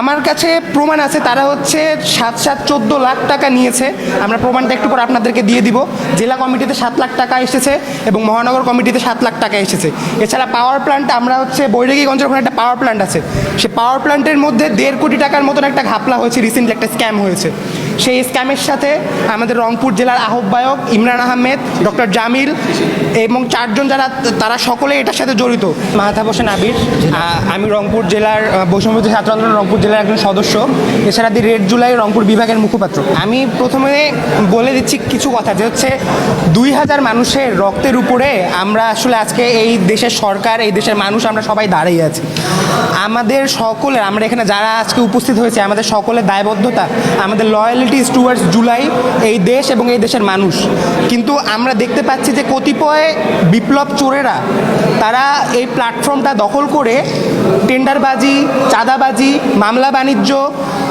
আমার কাছে প্রমাণ আছে, তারা হচ্ছে সাত সাত চোদ্দ লাখ টাকা নিয়েছে। আমরা প্রমাণটা একটু পর আপনাদেরকে দিয়ে দিব। জেলা কমিটিতে সাত লাখ টাকা এসেছে এবং মহানগর কমিটিতে সাত লাখ টাকা এসেছে। এছাড়া পাওয়ার প্ল্যান্ট আমরা হচ্ছে বৈরাগীগঞ্জের ওখানে একটা পাওয়ার প্ল্যান্ট আছে। সে পাওয়ার প্ল্যান্টের মধ্যে দেড় কোটি টাকার মতন একটা ঘাপলা হয়েছে রিসেন্টলি একটা স্ক্যাম হয়েছে। সেই স্ক্যামের সাথে আমাদের রংপুর জেলার আহ্বায়ক ইমরান আহমেদ ডক্টর জামিল এবং চারজন যারা, তারা সকলে এটার সাথে জড়িত। মাহাতাব হোসেন আবির। আমি রংপুর জেলার বৈষম্যবিরোধী ছাত্র আন্দোলন রংপুর জেলার একজন সদস্য, এছাড়া দি রেড জুলাই রংপুর বিভাগের মুখপাত্র। আমি প্রথমে বলে দিচ্ছি কিছু কথা, যে হচ্ছে দুই হাজার মানুষের রক্তের উপরে আমরা আসলে আজকে এই দেশের সরকার, এই দেশের মানুষ আমরা সবাই দাঁড়িয়ে আছি। আমাদের সকলের, আমরা এখানে যারা আজকে উপস্থিত হয়েছে, আমাদের সকলের দায়বদ্ধতা, আমাদের লয়ালিটি টুয়ার্ডস জুলাই এই দেশ এবং এই দেশের মানুষ। কিন্তু আমরা দেখতে পাচ্ছি যে কতিপয় বিপ্লব চোরেরা, তারা এই প্ল্যাটফর্মটা দখল করে টেন্ডারবাজি, চাঁদাবাজি মামলা বাণিজ্য,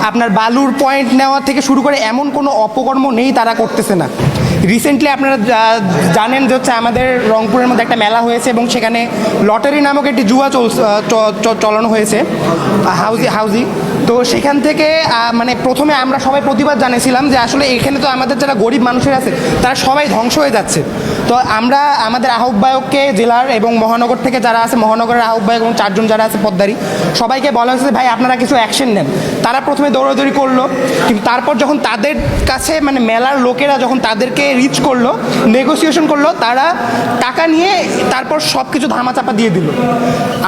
আপনার বালুর পয়েন্ট নেওয়া থেকে শুরু করে এমন কোনো অপকর্ম নেই তারা করতেছে না। রিসেন্টলি আপনারা জানেন যে হচ্ছে আমাদের রংপুরের মধ্যে একটা মেলা হয়েছে এবং সেখানে লটারি নামক একটি জুয়া চলানো হয়েছে হাউজি হাউজি। তো সেখান থেকে মানে প্রথমে আমরা সবাই প্রতিবাদ জানিয়েছিলাম যে আসলে এখানে তো আমাদের যারা গরিব মানুষের আছে, তারা সবাই ধ্বংস হয়ে যাচ্ছে। তো আমরা আমাদের আহ্বায়ককে, জেলার এবং মহানগর থেকে যারা আছে, মহানগরের আহ্বায়ক এবং চারজন যারা আছে, পদ্মারি, সবাইকে বলা হয়েছে ভাই, আপনারা কিছু অ্যাকশন নেন। তারা প্রথমে দৌড়াদৌড়ি করল, কিন্তু তারপর যখন তাদের কাছে মানে মেলার লোকেরা যখন তাদেরকে রিচ করল নেগোসিয়েশন করল, তারা টাকা নিয়ে তারপর সব কিছু ধামাচাপা দিয়ে দিল।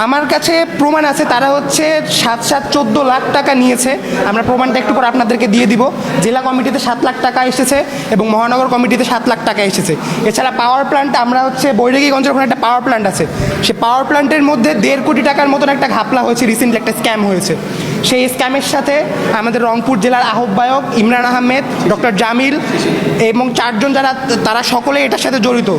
আমার কাছে প্রমাণ আছে, তারা হচ্ছে সাত সাত চোদ্দ লাখ টাকা নিয়েছে। আমরা প্রমাণটা একটু পর আপনাদেরকে দিয়ে দিব। জেলা কমিটিতে সাত লাখ টাকা এসেছে এবং মহানগর কমিটিতে সাত লাখ টাকা এসেছে। এছাড়া পাওয়ার প্ল্যান্ট আমরা হচ্ছে বৈরাগীগঞ্জের ওখানে একটা পাওয়ার প্ল্যান্ট আছে। সে পাওয়ার প্ল্যান্টের মধ্যে দেড় কোটি টাকার মতন একটা ঘাপলা হয়েছে রিসেন্টলি একটা স্ক্যাম হয়েছে। সেই স্ক্যামের সাথে আমাদের রংপুর জেলার আহ্বায়ক ইমরান আহমেদ ডক্টর জামিল এবং চারজন যারা, তারা সকলে এটার সাথে জড়িত।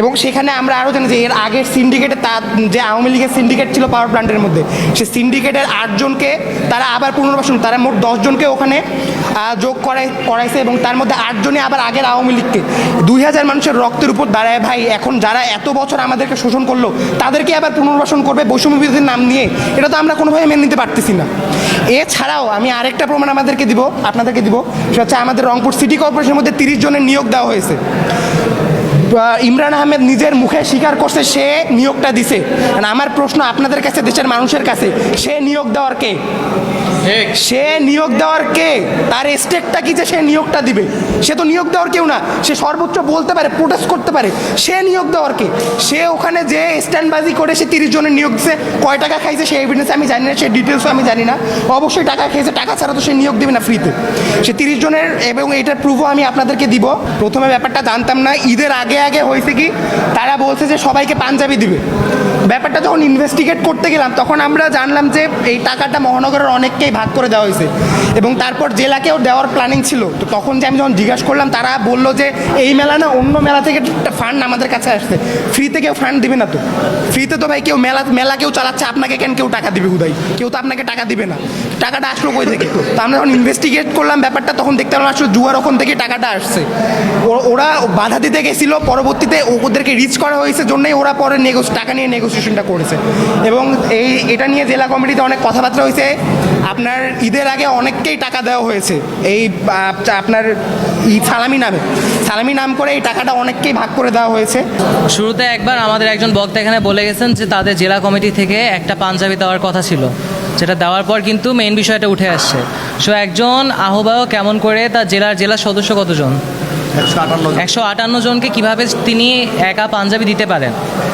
এবং সেখানে আমরা আরও জানি যে এর আগের সিন্ডিকেটে তা, যে আওয়ামী লীগের সিন্ডিকেট ছিল পাওয়ার প্ল্যান্টের মধ্যে সেই সিন্ডিকেটের আটজনকে তারা আবার পুনর্বাসন, তারা মোট দশজনকে ওখানে যোগ করাই, করাইছে এবং তার মধ্যে আটজনই আবার আগের আওয়ামী লীগকে। দুই হাজার মানুষের রক্তের উপর দাঁড়ায় ভাই, এখন যারা এত বছর আমাদেরকে শোষণ করল, তাদেরকে আবার পুনর্বাসন করবে বৈষম্য বিরোধীর নাম নিয়ে, এটা তো আমরা কোনোভাবে মেনে নিতে পারতেছি না। এছাড়াও আমি আরেকটা প্রমাণ আমাদেরকে দিব, আপনাদেরকে দিব, সেটা হচ্ছে আমাদের রংপুর সিটি কর্পোরেশনের মধ্যে তিরিশ জনের নিয়োগ দেওয়া হয়েছে। আহ, ইমরান আহমেদ নিজের মুখে স্বীকার করছে সে নিয়োগটা দিছে। আমার প্রশ্ন আপনাদের কাছে দেশের মানুষের কাছে সে নিয়োগ দেওয়ার কে? সে নিয়োগ দেওয়ার কে? তার স্টেকটা কি যে সে নিয়োগটা দিবে? সে তো নিয়োগ দেওয়ার কেউ না। সে সর্বোচ্চ বলতে পারে প্রোটেস্ট করতে পারে। সে নিয়োগ দেওয়ার কে? সে ওখানে যে স্ট্যান্ডবাজি করে সে তিরিশ জনের নিয়োগ দিছে, কয় টাকা খাইছে সে এভিডেন্স আমি জানি না, সে ডিটেলসও আমি জানি না। অবশ্যই টাকা খেয়েছে টাকা ছাড়া তো সে নিয়োগ দেবে না ফ্রিতে সে তিরিশ জনের এবং এটার প্রুফও আমি আপনাদেরকে দিব। প্রথমে ব্যাপারটা জানতাম না। ঈদের আগে আগে হয়েছে কি? তারা বলছে যে সবাইকে পাঞ্জাবি দিবে। ব্যাপারটা যখন ইনভেস্টিগেট করতে গেলাম, তখন আমরা জানলাম যে এই টাকাটা মহানগরের অনেককেই ভাগ করে দেওয়া হয়েছে। এবং তারপর জেলাকেও দেওয়ার প্ল্যানিং ছিল। তো তখন যে আমি যখন জিজ্ঞাসা করলাম, তারা বলল যে এই মেলা না অন্য মেলা থেকে ফান্ড আমাদের কাছে আসছে। ফ্রিতে কেউ ফান্ড দিবে না তো। ফ্রিতে তো ভাই কেউ মেলা মেলা কেউ চালাচ্ছে, আপনাকে কেন কেউ টাকা দিবে হুদাই? কেউ তো আপনাকে টাকা দিবে না। টাকাটা আসলো কই থেকে? তো আমরা যখন ইনভেস্টিগেট করলাম ব্যাপারটা, তখন দেখতে পেলাম আসলে জুয়ার ওখান থেকে টাকাটা আসছে। ওরা বাধা দিতে গেছিল, পরবর্তীতে ওদেরকে রিচ করা হয়েছে জন্যই ওরা পরে নেগোস টাকা নিয়ে নেগোসিয়েশনটা করেছে। এবং এই, এটা নিয়ে জেলা কমিটিতে অনেক কথাবার্তা হয়েছে। আপনার ঈদের আগে অনেককেই টাকা দেওয়া হয়েছে। এই আপনার সালামি নামে। সালামি নাম করে এই টাকাটা অনেককেই ভাগ করে দেওয়া হয়েছে। শুরুতে একবার আমাদের একজন বক্তা এখানে বলে গেছেন যে তাদের জেলা কমিটি থেকে একটা পাঞ্জাবি দেওয়ার কথা ছিল। যেটা দেওয়ার পর কিন্তু মেইন বিষয়টা উঠে আসছে। সো একজন আহ্বায়ক কেমন করে তার জেলার জেলার সদস্য কতজন? একশো আটান্ন জনকে কীভাবে তিনি একা পাঞ্জাবি দিতে পারেন?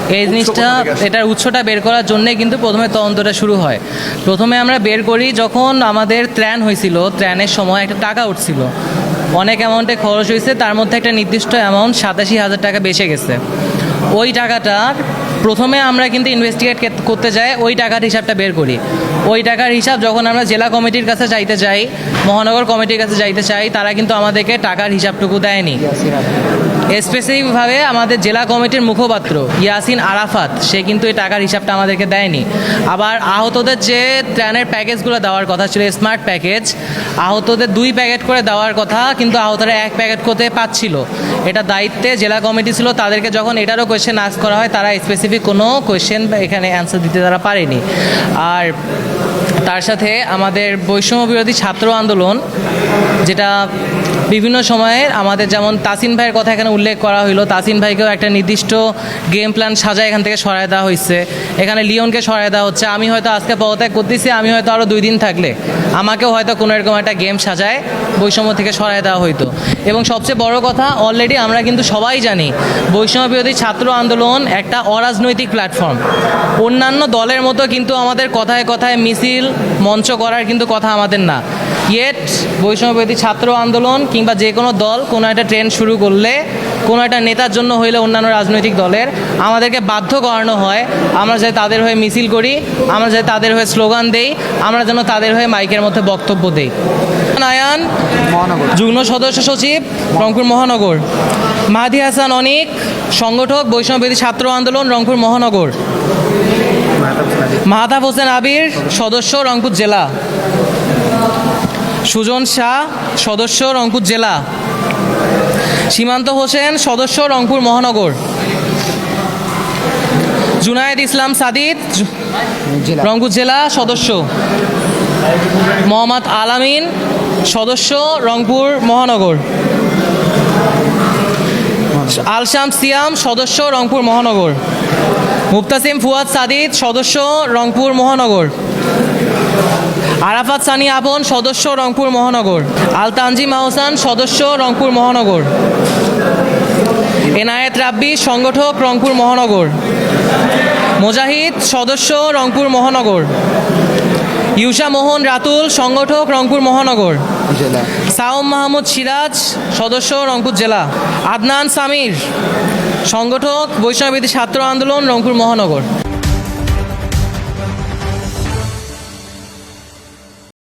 এই জিনিসটা এটার উৎসটা বের করার জন্যে কিন্তু প্রথমে তদন্তটা শুরু হয়। প্রথমে আমরা বের করি যখন আমাদের ত্রাণ হয়েছিল ত্রাণের সময় একটা টাকা উঠছিল। অনেক অ্যামাউন্টে খরচ হয়েছে তার মধ্যে একটা নির্দিষ্ট অ্যামাউন্ট সাতাশি হাজার টাকা বেঁচে গেছে। ওই টাকাটার প্রথমে আমরা কিন্তু ইনভেস্টিগেট করতে যাই, ওই টাকার হিসাবটা বের করি। ওই টাকার হিসাব যখন আমরা জেলা কমিটির কাছে চাইতে চাই মহানগর কমিটির কাছে যাইতে চাই, তারা কিন্তু আমাদেরকে টাকার হিসাবটুকু দেয়নি। স্পেসিফিকভাবে আমাদের জেলা কমিটির মুখপাত্র ইয়াসিন আরাফাত, সে কিন্তু এই টাকার হিসাবটা আমাদেরকে দেয়নি। আবার আহতদের যে ত্রাণের প্যাকেজগুলো দেওয়ার কথা ছিল স্মার্ট প্যাকেজ আহতদের দুই প্যাকেট করে দেওয়ার কথা কিন্তু আহতরা এক প্যাকেট করতে পাচ্ছিল এটা দায়িত্বে জেলা কমিটি ছিল, তাদেরকে যখন এটারও কোয়েশ্চেন আস করা হয়, তারা স্পেসিফিক কোনো কোয়েশ্চেন এখানে অ্যান্সার দিতে তারা পারেনি। আর তার সাথে আমাদের বৈষম্য বিরোধী ছাত্র আন্দোলন, যেটা বিভিন্ন সময়ে আমাদের যেমন তাসিন ভাইয়ের কথা এখানে উল্লেখ করা হলো তাসিন ভাইকেও একটা নির্দিষ্ট গেম প্ল্যান সাজায় এখান থেকে সরায় দেওয়া হয়েছে এখানে লিওনকে সরায় দেওয়া হচ্ছে, আমি হয়তো আজকে পদত্যাগ করতেছি, আমি হয়তো আরও দুই দিন থাকলে। আমাকেও হয়তো কোনো এরকম একটা গেম সাজায় বৈষম্য থেকে সরায় দেওয়া হইতো। এবং সবচেয়ে বড় কথা অলরেডি আমরা কিন্তু সবাই জানি বৈষম্য বিরোধী ছাত্র আন্দোলন একটা অরাজনৈতিক প্ল্যাটফর্ম অন্যান্য দলের মতো কিন্তু আমাদের কথায় কথায় মিছিল, মঞ্চ করার কিন্তু কথা আমাদের না। ইয়েট বৈষম্য বিরোধী ছাত্র আন্দোলন কিংবা যে কোনো দল কোনো একটা ট্রেন্ড শুরু করলে কোনো একটা নেতার জন্য হইলে অন্যান্য রাজনৈতিক দলের আমাদেরকে বাধ্য করানো হয়। আমরা যাতে তাদের হয়ে মিছিল করি আমরা যাতে তাদের হয়ে স্লোগান দেই আমরা যেন তাদের হয়ে মাইকের মধ্যে বক্তব্য দেই। নায়ান যুগ্ম সদস্য সচিব রংপুর মহানগর। মাহাদি হাসান অনিক সংগঠক বৈষম্যবিধি ছাত্র আন্দোলন রংপুর মহানগর। মাহাতাব হোসেন আবির সদস্য রংপুর জেলা। সুজন শাহ সদস্য রংপুর জেলা। সীমান্ত হোসেন সদস্য রংপুর মহানগর। জুনায়েদ ইসলাম সাদিদ রংপুর জেলা সদস্য। মোহাম্মদ আলামিন সদস্য রংপুর মহানগর। আলশাম সিয়াম সদস্য রংপুর মহানগর। মুক্তাসিম ফুয়াদ সাদিদ সদস্য রংপুর মহানগর। আরাফাত সানি আপন সদস্য রংপুর মহানগর। আল তানজিম আহসান সদস্য রংপুর মহানগর। এনায়েত রাব্বি সংগঠক রংপুর মহানগর। মোজাহিদ সদস্য রংপুর মহানগর। ইউসা মোহন রাতুল সংগঠক রংপুর মহানগর। সাউম মাহমুদ সিরাজ সদস্য রংপুর জেলা। আদনান সামির সংগঠক বৈষ্ণবীতি ছাত্র আন্দোলন রংপুর মহানগর।